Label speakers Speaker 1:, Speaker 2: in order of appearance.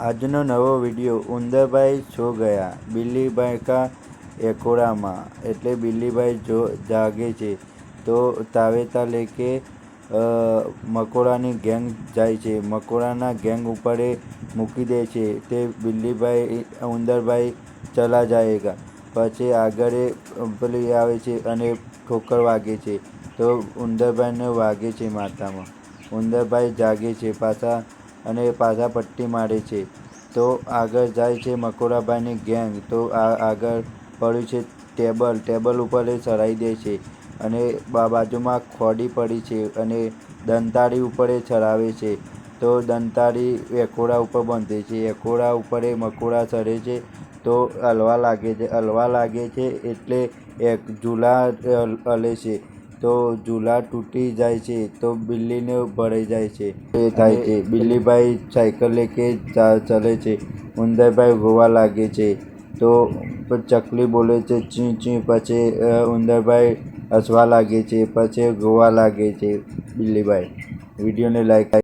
Speaker 1: આજનો નવો વીડિયો ઉંદરભાઈ સો ગયા. બિલ્લીભાઈ કા એકોડામાં. એટલે બિલ્લીભાઈ જો જાગે છે, તો તાવેતા લેકે મકોડાની ગેંગ જાય છે. મકોડાના ગેંગ ઉપર મૂકી દે છે. તે બિલ્લીભાઈ, ઉંદરભાઈ ચલા જાયેગા. પછી આગળ પેલી આવે છે અને ઠોકર વાગે છે. તો ઉંદરભાઈને વાગે છે માથામાં. ઉંદરભાઈ જાગે છે પાછા અને પાછા પટ્ટી મારે છે. તો આગળ જાય છે મકોડાભાઈની ગેંગ તો આ આગળ પડ્યું છે ટેબલ. ટેબલ ઉપર એ ચડાવી દે છે અને બાજુમાં ખોડી પડી છે અને દંતાળી ઉપર એ ચડાવે છે. તો દંતાળી એકોડા ઉપર બાંધે છે. એકોડા ઉપર એ મકોડા ચડે છે. તો હલવા લાગે છે. હલવા લાગે છે એટલે એક ઝૂલા હલે છે. તો ઝૂલા તૂટી જાય છે, તો બિલ્લીને ભરાઈ જાય છે. એ થાય છે. બિલ્લીભાઈ સાયકલ લેકે ચલે છે. ઉંદરભાઈ ગોવા લાગે છે. તો ચકલી બોલે છે, ચી ચી. પછી ઉંદરભાઈ હસવા લાગે છે. પછી ગોવા લાગે છે. બિલ્લીભાઈ, વિડીયોને લાઈક